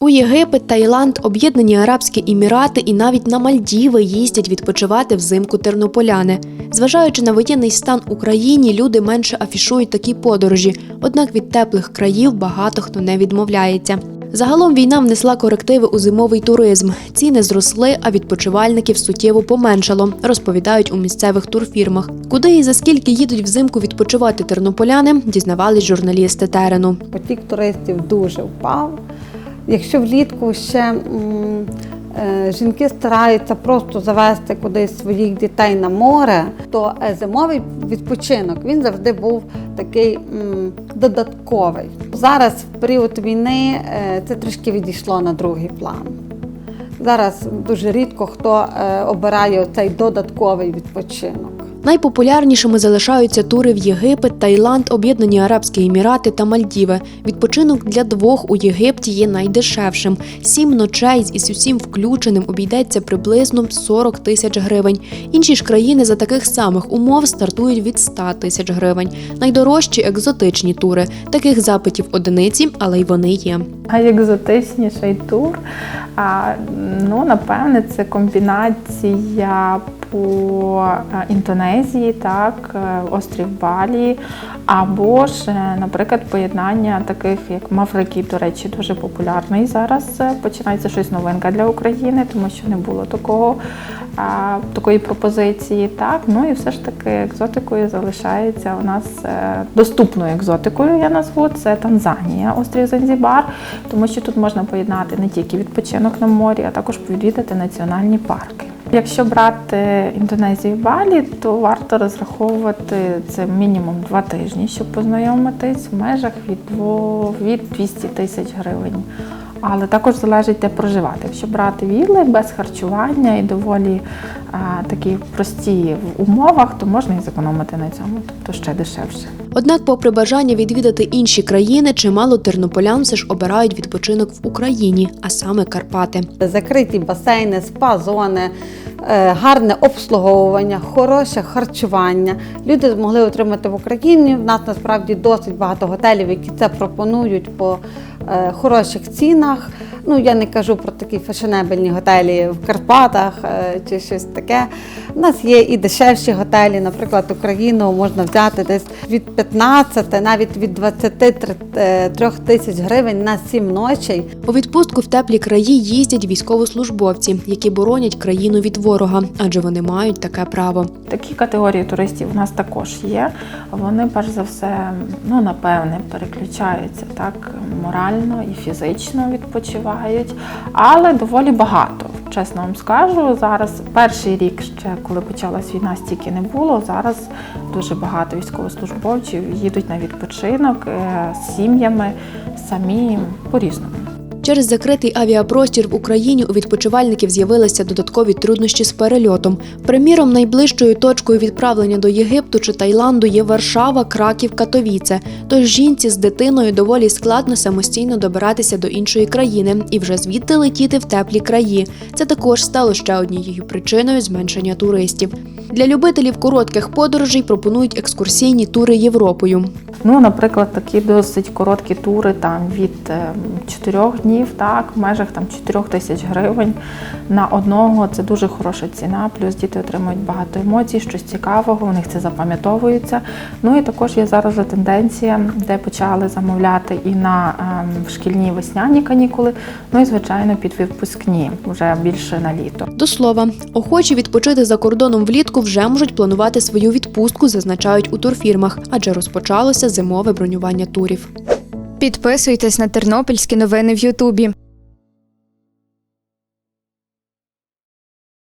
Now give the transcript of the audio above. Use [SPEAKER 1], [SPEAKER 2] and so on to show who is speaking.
[SPEAKER 1] У Єгипет, Таїланд, Об'єднані Арабські Емірати і навіть на Мальдіви їздять відпочивати взимку тернополяни. Зважаючи на воєнний стан Україні, люди менше афішують такі подорожі, однак від теплих країв багато хто не відмовляється. Загалом війна внесла корективи у зимовий туризм. Ціни зросли, а відпочивальників суттєво поменшало, розповідають у місцевих турфірмах. Куди і за скільки їдуть взимку відпочивати тернополяни, дізнавались журналісти терену.
[SPEAKER 2] Потік туристів дуже впав. Якщо влітку ще е, жінки стараються просто завести кудись своїх дітей на море, то е, зимовий відпочинок він завжди був такий додатковий. Зараз, в період війни, е, це трішки відійшло на другий план. Зараз дуже рідко хто обирає цей додатковий відпочинок.
[SPEAKER 1] Найпопулярнішими залишаються тури в Єгипет, Таїланд, Об'єднані Арабські Емірати та Мальдіви. Відпочинок для двох у Єгипті є найдешевшим. Сім ночей з усім включеним обійдеться приблизно 40 тисяч гривень. Інші ж країни за таких самих умов стартують від 100 тисяч гривень. Найдорожчі екзотичні тури. Таких запитів одиниці, але й вони є.
[SPEAKER 3] Найекзотичніший тур. А, ну, напевне, це комбінація по е, Індонезії, так, е, острів Балі, або ж, е, наприклад, поєднання таких, як Маврикій, до речі, дуже популярний зараз. Починається щось новинка для України, тому що не було такого, такої пропозиції. Так, ну і все ж таки екзотикою залишається у нас доступною екзотикою, я назву це Танзанія, острів Занзібар, тому що тут можна поєднати не тільки відпочинок на морі, а також відвідати національні парки. Якщо брати Індонезію і Балі, то варто розраховувати це мінімум два тижні, щоб познайомитись в межах від, дво- від 200 тисяч гривень. Але також залежить де проживати. Якщо брати вілли без харчування і доволі а, такі прості в умовах, то можна і зекономити на цьому, тобто ще дешевше.
[SPEAKER 1] Однак, попри бажання відвідати інші країни, чимало тернополян все ж обирають відпочинок в Україні, а саме Карпати.
[SPEAKER 2] закриті басейни, спа-зони, е, гарне обслуговування, хороше харчування. Люди змогли отримати в Україні. В нас насправді досить багато готелів, які це пропонують по хороших цінах. Ну я не кажу про такі фешенебельні готелі в Карпатах е, чи щось таке. У нас є і дешевші готелі, наприклад, Україну можна взяти десь від 15, навіть від 23 тисяч гривень на 7 ночей.
[SPEAKER 1] У відпустку в теплі краї їздять військовослужбовці, які боронять країну від ворога, адже вони мають таке право.
[SPEAKER 3] Такі категорії туристів у нас також є. Вони перш за все, ну напевне, переключаються так морально і фізично відпочивають, але доволі багато. Чесно вам скажу, зараз перший рік ще коли почалась війна, стільки не було. Зараз дуже багато військовослужбовців їдуть на відпочинок е, з сім'ями самі по-різному.
[SPEAKER 1] Через закритий авіапростір в Україні у відпочивальників з'явилися додаткові труднощі з перельотом. Приміром, найближчою точкою відправлення до Єгипту чи Таїланду є Варшава, Краків, Катовіце. Тож жінці з дитиною доволі складно самостійно добиратися до іншої країни і вже звідти летіти в теплі краї. Це також стало ще однією причиною зменшення туристів. Для любителів коротких подорожей пропонують екскурсійні тури Європою.
[SPEAKER 3] Ну, наприклад, такі досить короткі тури там від 4 днів, так, в межах там 4 тисяч гривень на одного. Це дуже хороша ціна. Плюс діти отримують багато емоцій, щось цікавого, у них це запам'ятовується. Ну і також є зараз тенденція, де почали замовляти і на ем, шкільні весняні канікули, ну і звичайно під випускні, вже більше на літо.
[SPEAKER 1] До слова, охочі відпочити за кордоном влітку вже можуть планувати свою відпустку, зазначають у турфірмах, адже розпочалося зимове бронювання турів.
[SPEAKER 4] Підписуйтесь на тернопільські новини в Ютубі.